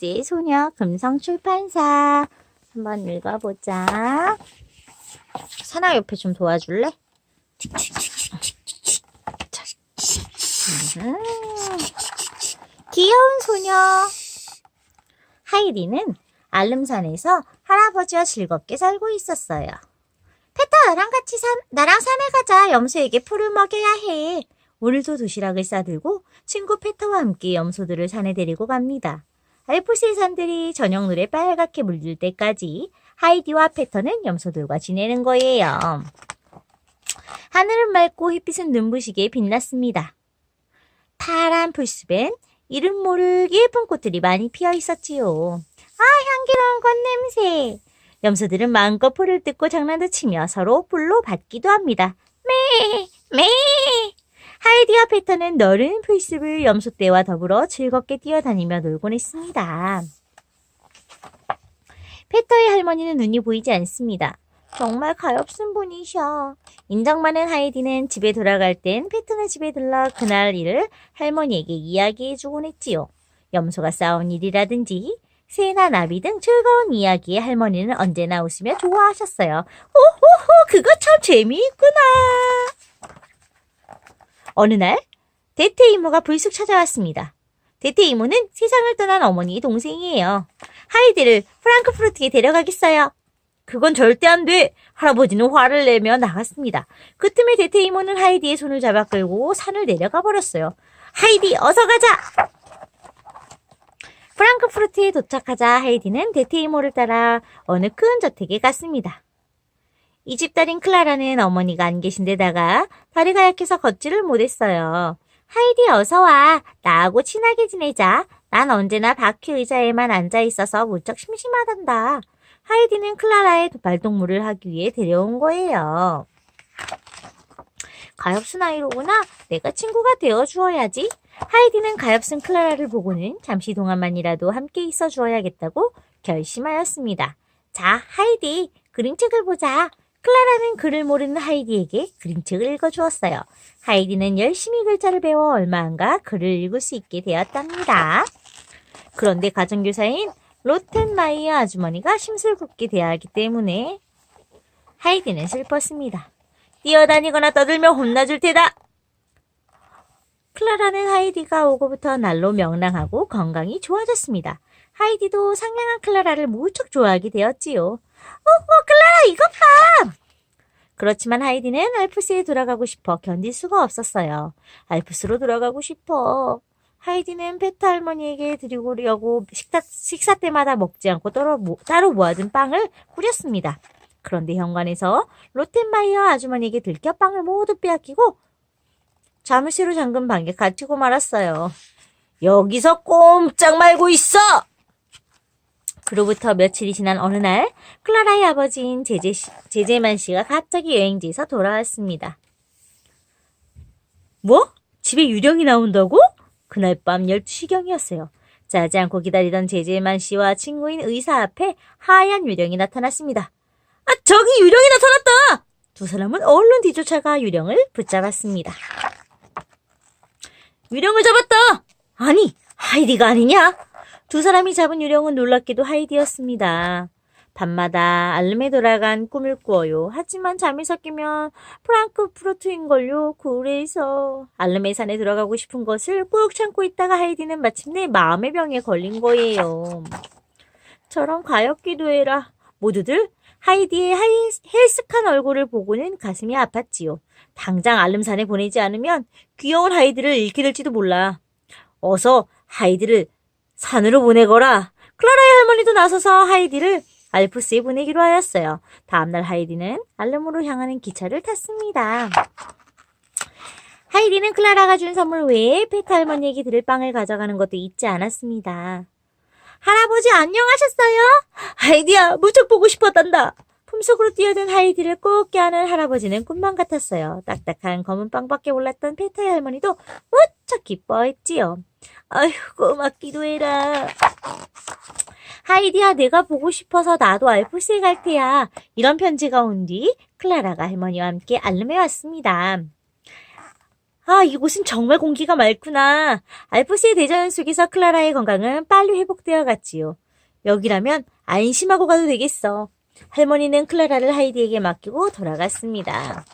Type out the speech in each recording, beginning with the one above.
알프스의 소녀 금성 출판사 한번 읽어보자. 사나 옆에 좀 도와줄래? 음, 귀여운 소녀 하이리는 알름산에서 할아버지와 즐겁게 살고 있었어요. 페터 나랑 같이 산, 나랑 산에 가자. 염소에게 풀을 먹여야 해. 오늘도 도시락을 싸들고 친구 페터와 함께 염소들을 산에 데리고 갑니다. 알프스의 산들이 저녁 노래 빨갛게 물들 때까지 하이디와 페터는 염소들과 지내는 거예요. 하늘은 맑고 햇빛은 눈부시게 빛났습니다. 파란 풀숲엔 이름 모를 예쁜 꽃들이 많이 피어 있었지요. 아, 향기로운 꽃냄새. 염소들은 마음껏 풀을 뜯고 장난도 치며 서로 불로 받기도 합니다. 매, 매. 하이디와 페터는 너른 풀숲을 염소떼와 더불어 즐겁게 뛰어다니며 놀곤 했습니다. 페터의 할머니는 눈이 보이지 않습니다. 정말 가엾은 분이셔. 인정 많은 하이디는 집에 돌아갈 땐 페터네 집에 들러 그날 일을 할머니에게 이야기해주곤 했지요. 염소가 싸운 일이라든지 새나 나비 등 즐거운 이야기에 할머니는 언제나 웃으며 좋아하셨어요. 오호호, 그거 참 재미있구나. 어느 날 대퇴 이모가 불쑥 찾아왔습니다. 대퇴 이모는 세상을 떠난 어머니의 동생이에요. 하이디를 프랑크푸르트에 데려가겠어요. 그건 절대 안 돼. 할아버지는 화를 내며 나갔습니다. 그 틈에 대퇴 이모는 하이디의 손을 잡아 끌고 산을 내려가 버렸어요. 하이디, 어서 가자! 프랑크푸르트에 도착하자 하이디는 대퇴 이모를 따라 어느 큰 저택에 갔습니다. 이 집 딸인 클라라는 어머니가 안 계신 데다가 다리가 약해서 걷지를 못했어요. 하이디 어서 와. 나하고 친하게 지내자. 난 언제나 바퀴 의자에만 앉아 있어서 무척 심심하단다. 하이디는 클라라의 발동무를 하기 위해 데려온 거예요. 가엾은 아이로구나. 내가 친구가 되어 주어야지. 하이디는 가엾은 클라라를 보고는 잠시 동안만이라도 함께 있어 주어야겠다고 결심하였습니다. 자, 하이디, 그림책을 보자. 클라라는 글을 모르는 하이디에게 그림책을 읽어주었어요. 하이디는 열심히 글자를 배워 얼마 안가 글을 읽을 수 있게 되었답니다. 그런데 가정교사인 로텐마이어 아주머니가 심술궂게 대하기 때문에 하이디는 슬펐습니다. 뛰어다니거나 떠들면 혼나줄 테다. 클라라는 하이디가 오고부터 날로 명랑하고 건강이 좋아졌습니다. 하이디도 상냥한 클라라를 무척 좋아하게 되었지요. 어, 어, 클라라, 이것 봐! 그렇지만 하이디는 알프스에 돌아가고 싶어 견딜 수가 없었어요. 알프스로 돌아가고 싶어. 하이디는 페타 할머니에게 드리고려고 식사, 식사 때마다 먹지 않고 따로, 모, 따로 모아둔 빵을 꾸렸습니다. 그런데 현관에서 로텐마이어 아주머니에게 들켜 빵을 모두 빼앗기고 자물쇠로 잠근 방에 갇히고 말았어요. 여기서 꼼짝 말고 있어! 그로부터 며칠이 지난 어느 날 클라라의 아버지인 제제 씨, 제제만 씨가 갑자기 여행지에서 돌아왔습니다. 뭐? 집에 유령이 나온다고? 그날 밤 12시경이었어요. 짜지 않고 기다리던 제제만 씨와 친구인 의사 앞에 하얀 유령이 나타났습니다. 아, 저기 유령이 나타났다! 두 사람은 얼른 뒤쫓아가 유령을 붙잡았습니다. 유령을 잡았다! 아니, 하이디가 아니냐? 두 사람이 잡은 유령은 놀랍게도 하이디였습니다. 밤마다 알름에 돌아간 꿈을 꾸어요. 하지만 잠이 섞이면 프랑크푸르트인걸요. 그래서 알름의 산에 들어가고 싶은 것을 꾹 참고 있다가 하이디는 마침내 마음의 병에 걸린 거예요. 저런 가엾기도 해라. 모두들 하이디의 하이, 헬스칸 얼굴을 보고는 가슴이 아팠지요. 당장 알름산에 보내지 않으면 귀여운 하이디를 잃게 될지도 몰라. 어서 하이디를 산으로 보내거라. 클라라의 할머니도 나서서 하이디를 알프스에 보내기로 하였어요. 다음날 하이디는 알름으로 향하는 기차를 탔습니다. 하이디는 클라라가 준 선물 외에 페타 할머니에게 드릴 빵을 가져가는 것도 잊지 않았습니다. 할아버지 안녕하셨어요? 하이디야 무척 보고 싶었단다. 품속으로 뛰어든 하이디를 꼭 껴안은 할아버지는 꿈만 같았어요. 딱딱한 검은 빵밖에 몰랐던 페타의 할머니도 무척 기뻐했지요. 아휴 고맙기도 해라. 하이디야 내가 보고 싶어서 나도 알프스에 갈 테야. 이런 편지가 온 뒤 클라라가 할머니와 함께 알름에 왔습니다. 아, 이곳은 정말 공기가 맑구나. 알프스의 대자연 속에서 클라라의 건강은 빨리 회복되어 갔지요. 여기라면 안심하고 가도 되겠어. 할머니는 클라라를 하이디에게 맡기고 돌아갔습니다.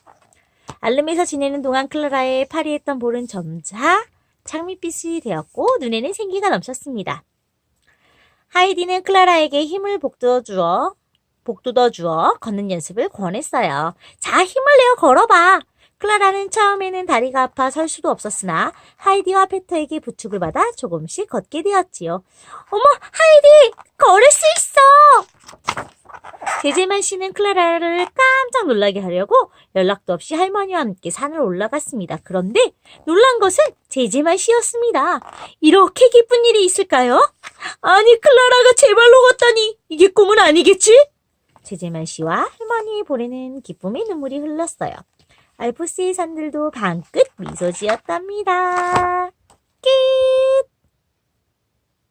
알름에서 지내는 동안 클라라의 파리했던 볼은 점차 장밋빛이 되었고 눈에는 생기가 넘쳤습니다. 하이디는 클라라에게 힘을 복돋워 주어 복돋워 주어 걷는 연습을 권했어요. 자, 힘을 내어 걸어봐. 클라라는 처음에는 다리가 아파 설 수도 없었으나 하이디와 페터에게 부축을 받아 조금씩 걷게 되었지요. 어머, 하이디! 걸을 수 있어! 제제만 씨는 클라라를 깜짝 놀라게 하려고 연락도 없이 할머니와 함께 산을 올라갔습니다. 그런데 놀란 것은 제제만 씨였습니다. 이렇게 기쁜 일이 있을까요? 아니, 클라라가 제 발로 걷다니 이게 꿈은 아니겠지? 제제만 씨와 할머니 보내는 기쁨의 눈물이 흘렀어요. 알프스의 산들도 방긋 미소 지었답니다. 끝!